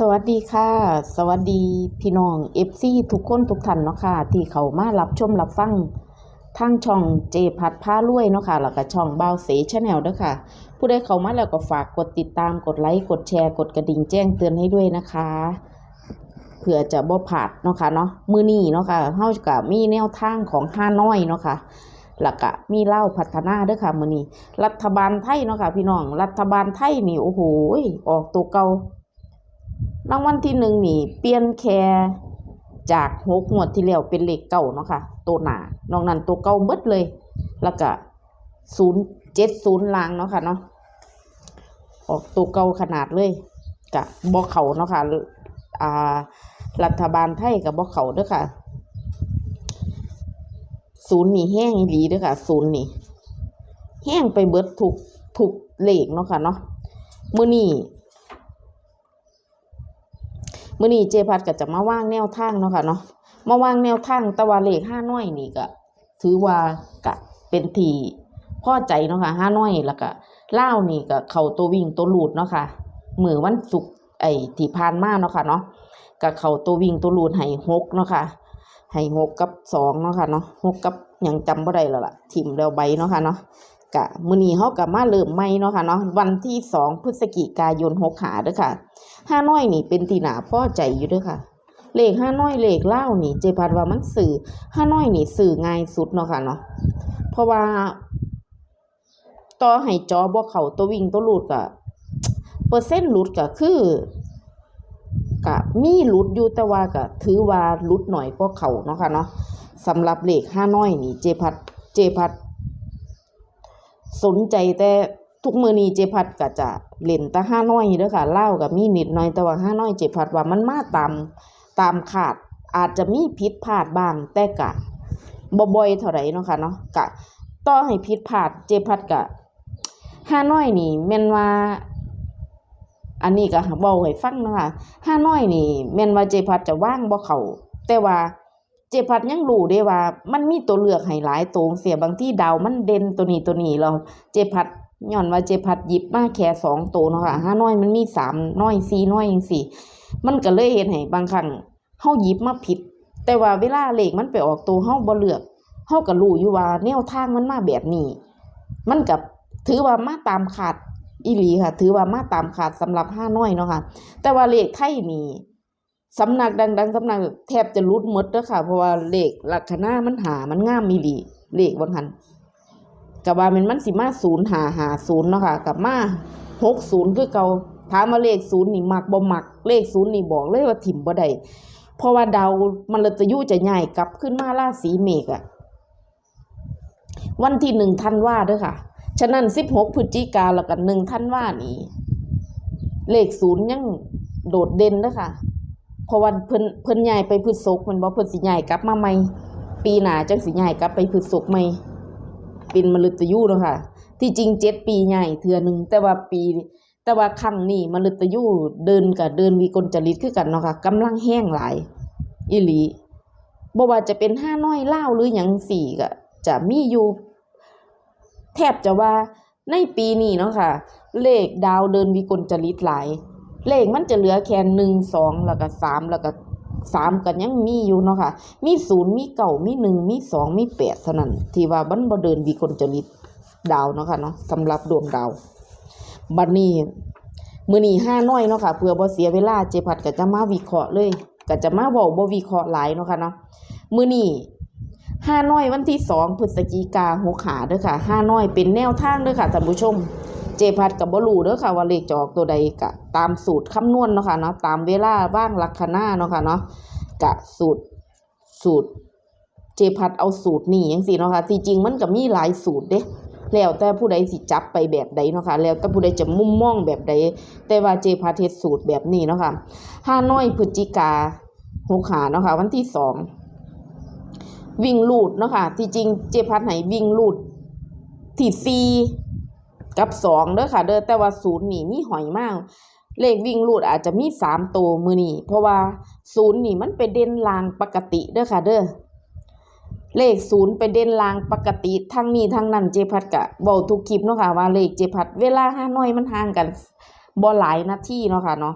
สวัสดีค่ะ สวัสดีพี่น้องเอฟซีทุกคนทุกท่านเนาะค่ะ ที่เขามารับชมรับฟังทางช่องเจพัดผ้ารวยเนาะค่ะแล้วก็ช่องเบาเสชแนลด้วยค่ะ ผู้ใดเข้ามาแล้วก็ฝากกดติดตามกดไลค์กดแชร์กดกระดิ่งแจ้งเตือนให้ด้วยนะคะเผื่อจะบ่พลาดเนาะค่ะเนาะมือนี้เนาะค่ะเฮาก็มีแนวทางของห้าน้อยเนาะค่ะแล้วก็มีเล่าพัฒนาด้วยค่ะมือนี้ รัฐบาลไทยเนาะค่ะพี่น้อง รัฐบาลไทยนี่โอ้โหออกตัวเก่า รางวัลที่หนึ่งนี่ เปลี่ยนแค่จากหกงวดที่แล้วเป็นเลขเก่าเนาะค่ะตัวหนานอกนั้นตัวเก่าเบิดเลย แล้วก็ศูนย์เจ็ดศูนย์ลางเนาะค่ะเนาะออกตัวเก่าขนาดเลยกะบ่เขาเนาะค่ะอ่ารัฐบาลไทยกับบ่เขาเด้อค่ะศูนย์นี่แห้งอีหลีเด้อค่ะศูนย์นี่แห้งไปเบิดถูกถูกเลขเนาะค่ะเนาะมือนี้ มื่อนี้เจพัดก็จะมาว่างแนวทางเนาะค่ะเนาะมาว่างแนวทางตะวันเลขห้าน้อยนี่ก็ถือว่ากะเป็นทีพ่อใจเนาะค่ะห้าน้อยแล้วก็เล่านี่ก็เข่าตัววิ่งตัวหลุดเนาะค่ะมือวันศุกร์ไอ้ที่ผ่านมาเนาะค่ะเนาะก็เข่าตัววิ่งตัวหลุดให้หกเนาะค่ะให้หกกับสองเนาะค่ะเนาะหกกับยังจำบ่ได้แล้วล่ะถิมแล้วใบเนาะค่ะเนาะ กะมือนีเฮาก็มาเริ่มใหม่เนาะค่ะเนาะวันที่สองพฤศจิกายนหกหาเด้อค่ะห้าน้อยนี่เป็นที่น่าพ่อใจอยู่เด้วยค่ะเลขห้าน้อยเลขเล่านี่เจพัดว่ามันสื่อห้าน้อยนี่สื่อง่ายสุดเนาะค่ะเนาะเพราะว่า ต่อให้จอบ่เขาตัววิ่งตัวหลุดก็เปอร์เซ็นต์หลุดก็คือก็มีหลุดอยู่แต่ว่าก็ถือว่าหลุดหน่อยก็เขาเนาะค่ะเนาะสำหรับเลขห้าน้อยนี่เจพัดเจพัด สนใจแต่ทุกมือนี้เจพัดก็จะเล่นแต่ห้าน้อยเด้อค่ะเล่ากับมีนิดน่อยแต่ว่าห้าน้อยเจพัดว่ามันมาตามตามขาดอาจจะมีผิดพลาดบ้างแต่กะบ่บ่อยเท่าไหร่เนาะค่ะเนาะกะต่อให้ผิดพลาดเจพัดกะห้าน้อยนี่แม่นว่าอันนี้ก็เว้าให้ฟังนะค่ะห้าน้อยนี่แม่นว่าเจพัดจะว่างบ่เขาแต่ว่า เจพัดยังรู้ได้ว่า มันมีตัวเลือกให้หลายตัวเสียบางที่ดาวมันเด่นตัวนี้ตัวนี้เราเจพัดย้อนว่าเจพัดหยิบมาแค่สองตัวเนาะค่ะห้าน้อยมันมีสามน้อยสี่น้อยจังสี่มันก็เลยเห็นให้บางครั้งเฮาหยิบมาผิด แต่ว่าเวลาเลขมันไปออกตัวเฮาบ่เลือกเฮาก็รู้อยู่ว่าแนวทางมันมาแบบนี้ มันกับถือว่ามาตามขาดอีหลีค่ะ ถือว่ามาตามขาดสำหรับห้าน้อยเนาะค่ะ แต่ว่าเลขไทยนี่ สำนักดัง ๆสำนักแทบจะรุดมดเด้อค่ะ เพราะว่าเลขลัคนามันหามันงามมีหลีเลขบางหันกับว่ามันมันสิมาศูนย์หาหาศูนย์เนาะค่ะกับมาหกศูนย์คือเก่าถามมาเลขศูนย์นี่มักบ่มักเลขศูนย์นี่บอกเลยว่าถิ่มบ่ได้เพราะว่าดาวมันเลยจะยู่จะใหญ่กลับขึ้นมาราศีเมษอะวันที่หนึ่งธันว่าเด้อค่ะ ฉะนั้นสิบหกพฤศจิกาแล้วกันหนึ่งธันว่านี่ เลขศูนย์ยังโดดเด่นเด้อค่ะ เพราะว่าเพิ่นเพิ่นย้ายไปพฤษภมันบ่เพิ่นสิย้ายกลับมาใหม่ ปีหน้าจังสิย้ายกลับไปพฤษภใหม่ เป็นมฤตยูเนาะค่ะ ที่จริงเจ็ดปีย้ายเทื่อหนึงแต่ว่าปี แต่ว่าครั้งนี้มฤตยูเดินกับเดินวิกลจริตคือกันเนาะค่ะกำลังแห้งหลายอีหลีบ่ว่าจะเป็นห้าน้อยเล่าหรือหยังสี่ก็จะมีอยู่แทบจะว่าในปีนี้เนาะค่ะ เลขดาวเดินวิกลจริตหลาย เลขมันจะเหลือแค่หนึ่งสองแล้วก็สามแล้วก็สามกันยังมีอยู่เนาะค่ะ มีศูนย์มีเก่ามีหนึ่งมีสองมีแปดเท่านั้นที่ว่าบันบ่เดินวิกลจริตดาวเนาะค่ะเนาะสำหรับดวงดาว บัดนี้มือนี้ห้าน้อยเนาะค่ะเพื่อบ่เสียเวลาเจพัดก็จะมาวิเคราะห์เลยก็จะมาเว้าบ่วิเคราะห์หลายเนาะค่ะเนาะมือนี้ ห้าน้อยวันที่สองพฤศจิกาหกขาเด้อค่ะห้าน้อยเป็นแนวทางเด้อค่ะท่านผู้ชม เจพัดกับบรูเด้อค่ะว่าเลขจอกตัวใดกะตามสูตรคำนวณเนาะค่ะเนาะตามเวลาว่างลักษณะเนาะค่ะเนาะกะสูตรสูตร เจพัดเอาสูตรนี่จังซี่เนาะค่ะที่จริงมันก็มีหลายสูตรเด้แล้วแต่ผู้ใดสิจับไปแบบใดเนาะค่ะแล้วแต่ผู้ใดจะมุมมองแบบใด แต่ว่าเจพัดเฮ็ดสูตรแบบนี้เนาะค่ะห้าน้อยพฤศจิกาหกขาเนาะค่ะวันที่สอง วิ่งลูดเนาะค่ะที่จริงเจพัดให้วิ่งลูดที่สี่กับสองเด้อค่ะ เด้อแต่ว่าศูนย์นี่มีหอยมากเลขวิ่งรูดอาจจะมีสามตัวมือนี่เพราะว่าศูนย์นี่มันเป็นเด่นลางปกติเด้อค่ะ เด้อเลขศูนย์เป็นเด่นลางปกติทั้งนี้ทั้งนั้นเจพัดกะบอกทุกคลิปเนาะค่ะว่าเลขเจพัดเวลาห้าน้อยมันห่างกันบ่หลายนาทีเนาะค่ะเนาะ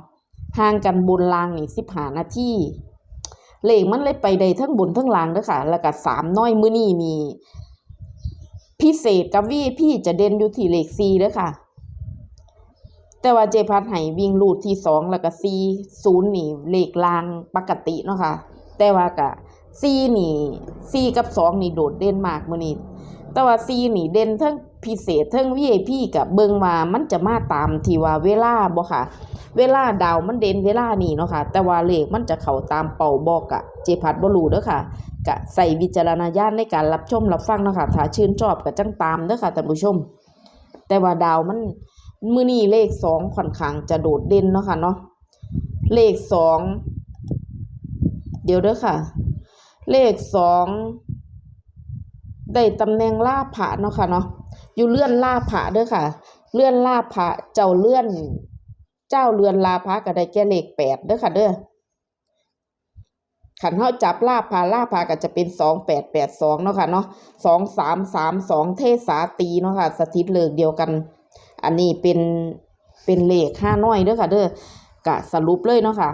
ห่างกันบนรางนี่สิบหานาที เลขมันเลยไปได้ทั้งบนทั้งล่างเด้อค่ะ แล้วก็สามน้อยมือนี้มีพิเศษกับวีพี่จะเด่นอยู่ที่เลขสี่เด้อค่ะ แต่ว่าเจพัดให้วิ่งรูดที่สองแล้วก็ซีศูนย์นี่เลขลางปกติเนาะค่ะ แต่ว่ากะซีนี่ซีกับสองนี่โดดเด่นมากมือนี้แต่ว่าซีนี่เด่นทั้ง พิเศษเทั้ง VIP กับเบิงมามันจะมาตามที่ว่าเวลาบ่ค่ะ เวลาดาวมันเด่นเวลานี่เนาะค่ะ แต่ว่าเลขมันจะเข้าตามเป่าบอกอะเจพัดบ่รู้เด้อค่ะกะใส่วิจารณญาณในการรับชมรับฟังเนาะค่ะถ้าชื่นชอบก็จังตามเด้อค่ะท่านผู้ชม แต่ว่าดาวมันมื้อนี้เลขสองค่อนข้างจะโดดเด่นเนาะค่ะเนาะเลขสองเดี๋ยวเด้อค่ะ เลขสองได้ตำแหน่งลาผาเนาะค่ะเนาะ อยู่เลื่อนลาผาเด้อค่ะ เลื่อนลาผาเจ้าเลื่อน เจ้าเรือนลาพระก็ได้แก่เลขแปดเด้อค่ะเด้อขันเฮาจับลาพาลาพาก็จะเป็นสองแปดแปดสองเนาะค่ะเนาะสองสามสามสองเทศาตีเนาะค่ะ สถิตเลิกเดียวกัน อันนี้เป็นเป็นเลขห้าน้อยเด้อค่ะเด้อกะสรุปเลยเนาะค่ะ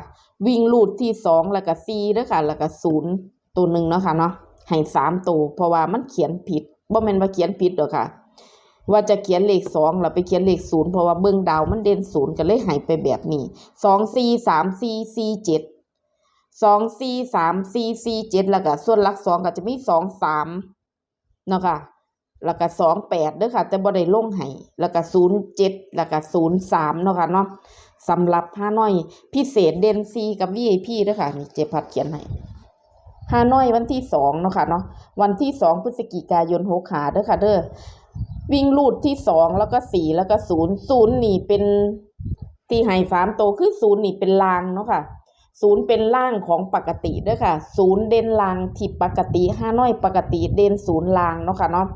วิ่งลูดที่สองแล้วก็สี่เด้อค่ะ แล้วก็ศูนย์ตัวหนึ่งเนาะค่ะเนาะให้สามตัวเพราะว่ามันเขียนผิดบ่แม่นว่าเขียนผิดเด้อค่ะ ว่าจะเขียนเลขสองแล้วไปเขียนเลขศูนย์เพราะว่าเบื้องดาวมันเด่นศูนย์ก็เลยหายไปแบบนี้สองสี่สามสี่สี่เจ็ดสองสี่สามสี่สี่เจ็ดแล้วก็ส่วนหลักสองก็จะมีสองสามเนาะค่ะแล้วก็สองแปดเด้อค่ะ แต่บ่ได้ลงให้แล้วก็ศูนย์เจ็ดแล้วก็ศูนย์สามเนาะค่ะเนาะสำหรับห้าน้อย พิเศษเด่นซีกับ VIP เด้อค่ะนี่เจพัดเขียนให้ห้านอยวันที่สองเนาะค่ะเนาะวันที่สองพฤศจิกายนหกขาเด้อค่ะเด้อ วิ่งลูดที่สองแล้วก็สี่แล้วก็ศูนย์ศูนย์นี่เป็นที่ให้สามโตวคือศูนย์นี่เป็นลางเนาะค่ะศูนย์เป็นล่างของปกติด้วยค่ะศูนย์เด่นลางที่ปกติห้าน้อยปกติเด่นศูนย์ลางเนาะค่ะเนาะ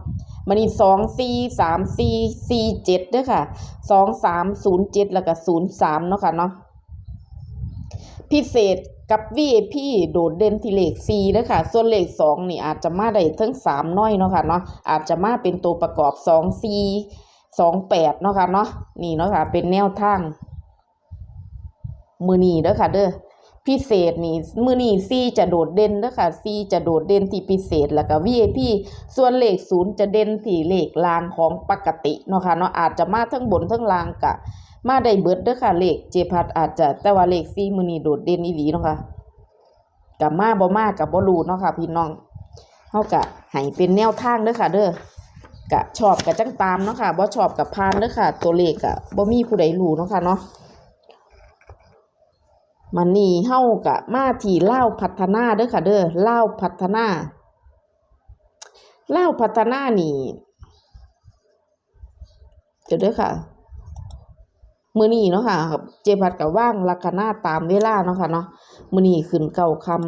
มันนี่สองสี่สามสี่สี่เจ็ดเด้วยค่ะสองสามศูนย์เจ็ดแล้วก็ศูนย์สามเนาะค่ะเนาะพิเศษ กับ VIP โดดเด่นที่เลข4เด้อค่ะส่วนเลข2นี่อาจจะมาได้ทั้ง 3 น้อยเนาะค่ะเนาะอาจจะมาเป็นตัวประกอบ 2 4 2 8เนาะค่ะเนาะนี่เนาะค่ะเป็นแนวทางมือนีเด้อค่ะเด้อพิเศษนี่มือนี้ซีจะโดดเด่นเด้อค่ะซีจะโดดเด่นที่พิเศษแล้วก็ VIP ส่วนเลขศูนย์จะเด่นที่เลขลางของปกติเนาะค่ะเนาะอาจจะมาทั้งบนทั้งล่างกะ มาได้เบิดเด้อค่ะเลขเจพัดอาจจะแต่ว่าเลขซีมือนีโดดเด่นอีหลีเนาะค่ะกับมาบ่มากับบ่รูเนาะค่ะพี่น้องเฮากะให้เป็นแนวทางเด้อค่ะ เด้อกะชอบกะจังตามเนาะค่ะบ่ชอบกับพานเด้อค่ะ ตัวเลขกะบ่มีผู้ใดรู้เนาะค่ะเนาะมันนี่เฮากะมาที่เล่าพัฒนาเด้อค่ะเด้อเล่าพัฒนาเล่าพัฒนานี่เดี๋ยวเด้อค่ะ มื้อนี้เนาะค่ะเจพัดกับว่างลักนาตามเวลาเนาะค่ะเนาะมื้อนี้ขึ้นเก้าคำ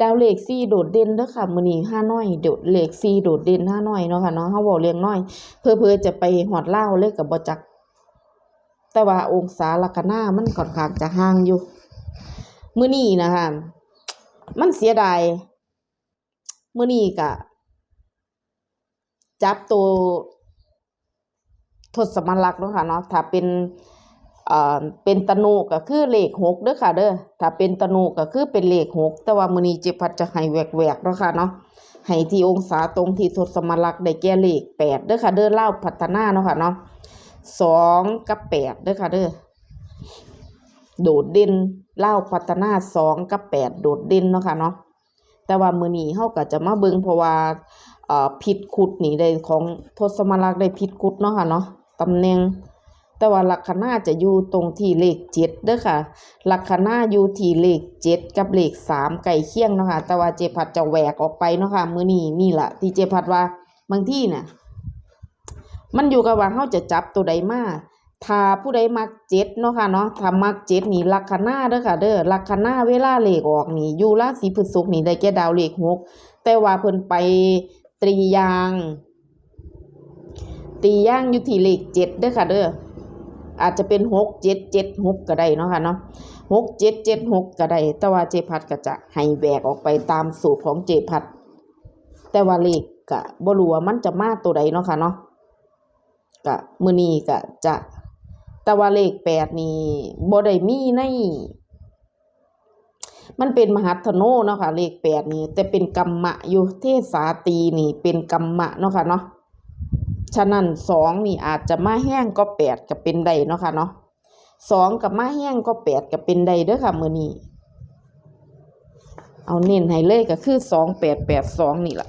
ดาวเลขซี่โดดเด่นเด้อค่ะมื้อนี้ห้าน้อยเดี๋ยวเลขซี่โดดเด่นห้าน้อยเนาะค่ะเนาะเฮาเว้าเรียงน้อย เพื่อเพื่อจะไปฮอดเลาเลยก็บ่จัก แต่ว่าองศาลัคนามันค่อนขางจะห่างอยู่ มื้อนี้นะคะมันเสียดายมื้อนี้ก็จับตัว ทศมลักษ์เนาะค่ะเนาะถ้าเป็นเอ่อเป็นตนูก็คือเลขหกเด้อค่ะ เด้อถ้าเป็นตนูก็คือเป็นเลขหกแต่ว่ามือนี้เจพัดจะให้แหวกๆเนาะค่ะเนาะให้ที่องศาตรงที่ทศมลักษ์ได้แก่เลขแปดเด้อค่ะ เด้อเล่าพัฒนาเนาะค่ะเนาะสองกับแปดเด้อค่ะเด้อโดดเด่นเล่าพัฒนาสองกับแปดโดดเด่นเนาะค่ะเนาะแต่ว่ามือนี้เฮาก็จะมาเบิ่งเพราะว่าผิดคุดนี่ได้ของทศมลักษ์ได้ผิดคุดเนาะค่ะเนาะ ตำแหน่ง แต่ว่าลัคนาจะอยู่ตรงที่เลขเจ็ดเด้อค่ะ ลัคนาอยู่ที่เลขเจ็ดกับเลขสามไก่เคียงเนาะค่ะ แต่ว่าเจพัดจะแหวกออกไปเนาะค่ะ มือนี้นี่แหละที่เจพัดว่าบางที่น่ะมันอยู่กับว่าเฮาจะจับตัวใดมาถ้าผู้ใดมักเจ็ดเนาะค่ะเนาะถ้ามักเจ็ดนี่ลัคนาเด้อค่ะ เด้อลัคนาเวลาเลขออกนี่อยู่ราศีพฤษภนี่ได้แก่ดาวเลขหกแต่ว่าเพิ่นไปตรียาง ตีย่างอยู่ที่เลขเจ็ดเด้อค่ะเด้ออาจจะเป็นหกเจ็ดเจ็ดหกก็ได้เนาะค่ะเนาะหกเจ็ดเจ็ดหกก็ได้แต่ว่าเจพัดก็จะให้แบกออกไปตามสูตรของเจพัด แต่ว่าเลขก็บ่รู้ว่ามันจะมาตัวใดเนาะค่ะเนาะก็มื้อนีก็จะแต่ว่าเลขแปดนี่บ่ได้มีใน มันเป็นมหัตถโนเนาะค่ะเลขแปดนี่แต่เป็นกรรมะอยู่เทศาตีนี่เป็นกรรมะเนาะค่ะเนาะ ฉะนั้นสองนี่อาจจะมาแห้งก็แปดก็เป็นได้เนาะค่ะเนาะสองกับมาแห้งก็แปดก็เป็นได้เด้อค่ะมือนี้เอาเน้นให้เลยก็คือสองแปดแปดสองนี่แหละ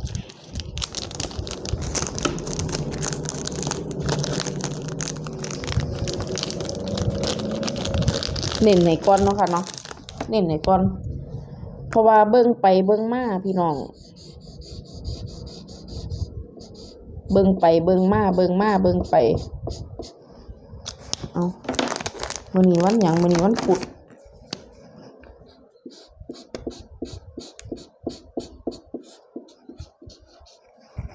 เน้นในก้อนเนาะค่ะเนาะเน้นในก้อน เพราะว่าเบิ่งไปเบิ่งมาพี่น้อง เบิ่งไปเบิ่งมาเบิ่งมาเบิ่งไป เอามื้อนี้วันหยังมื้อนี้วันพุธ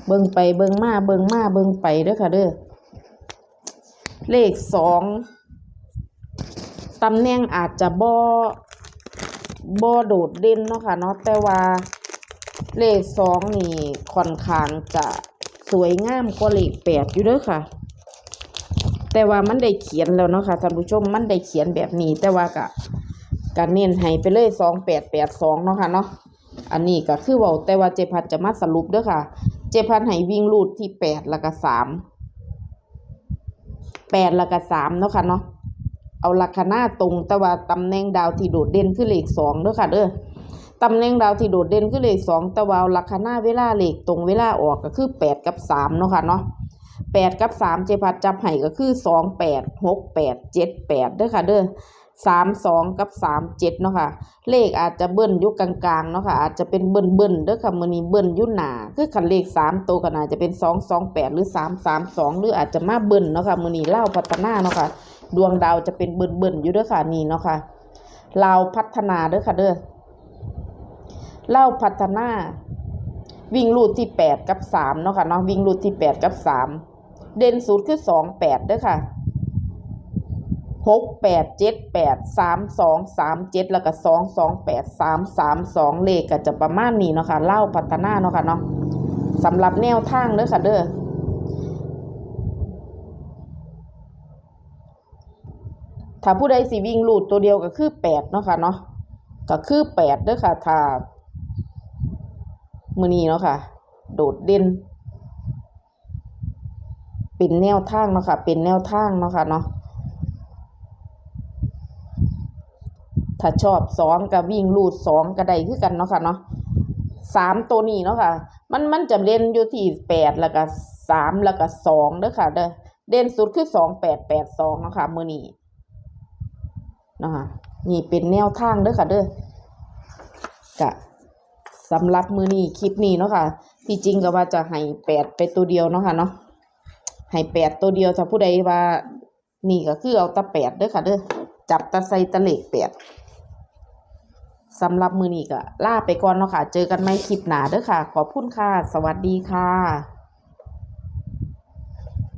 เบิ่งไปเบิ่งมาเบิ่งมาเบิ่งไปเด้อค่ะเด้อเลขสองตำแหน่งอาจจะบ่บ่โดดเด่นเนาะค่ะเนาะแต่ว่าเลขสองนี่ค่อนข้างจะ สวยงามกว่าเลขแปดอยู่เด้อค่ะ แต่ว่ามันได้เขียนแล้วเนาะค่ะท่านผู้ชมมันได้เขียนแบบนี้ แต่ว่าก็การเน้นให้ไปเลยสองแปดแปดสองเนาะค่ะเนาะอันนี้ก็คือว่าแต่ว่าเจพันจะมาสรุปเด้อค่ะ เจพันให้วิ่งรูดที่แปดแล้วก็สามแปดแล้วก็สามเนาะค่ะเนาะเอาลัคนาตรงแต่ว่าตำแหน่งดาวที่โดดเด่นคือเลขสองเด้อค่ะเด้อ ตำแหน่งดาวที่โดดเด่นคือเลขสองต่ว่าเอาลัคนาเวลาเลขตรงเวลาออกก็คือแปดกับสามเนาะค่ะเนาะแปดกับสามเจพัดจับให้ก็คือสองแปดหกแปดเจ็ดแปดเด้อค่ะเด้อสามสองกับสามเจ็ดเนาะค่ะ เลขอาจจะเบิ้ลอยุกกลางๆเนาะค่ะ อาจจะเป็นเบิ้ลเบิ้ลเด้อค่ะมือนี้เบิ้ลอยุ่หนาคือคันเลขสามตัวกันอาจจะเป็นสองสองแปดหรือสามสามสองหรืออาจจะมาเบิ้ลเนาะค่ะมือนี้เล่าพัฒนาเนาะค่ะ ดวงดาวจะเป็นเบิ่นเบิ่นๆอยู่เด้อค่ะนี่เนาะค่ะเลาพัฒนาเด้อค่ะเด้อ เล่าพัฒนา วิ่งรูดที่แปดกับสามเนาะค่ะเนาะวิ่งรูดที่แปดกับสามเด่นสุดคือสองแปดเด้อค่ะหกแปดเจ็ดแปดสามสองสามเจ็ดแล้วก็สองสองแปดสามสามสองเลขก็จะประมาณนี้เนาะค่ะเล่าพัฒนาเนาะค่ะเนาะสำหรับแนวทางเด้อค่ะเด้อถ้าผู้ใดสิวิ่งลูดตัวเดียวก็คือแปดเนาะค่ะเนาะก็คือแปดเด้อค่ะถ้า มือนี้เนาะค่ะ โดดเด่น เป็นแนวทางเนาะค่ะ เป็นแนวทางเนาะค่ะเนาะถ้าชอบสองก็วิ่งลูดสองก็ได้คือกันเนาะค่ะเนาะสามตัวนี้เนาะค่ะ มันมันจะเด่นอยู่ที่แปดแล้วก็สามแล้วก็สองเด้อค่ะ เด้อเด่นสุดคือสองแปดแปดสองเนาะค่ะมือนี้นาะค่ะนี่เป็นแนวทางเด้อค่ะเด้อกะ สำหรับมือนี้คลิปนี้เนาะค่ะ ที่จริงก็ว่าจะให้แปดไปตัวเดียวเนาะค่ะเนาะให้แปดตัวเดียวถ้าผู้ใดว่านี่ก็คือเอาตะแปดเด้อค่ะเด้อจับตะไซตะเหล็กแปดสำหรับมือนี้ก็ล่าไปก่อนเนาะค่ะ เจอกันไม่คลิปหนาเด้อค่ะ ขอบคุณค่ะ สวัสดีค่ะ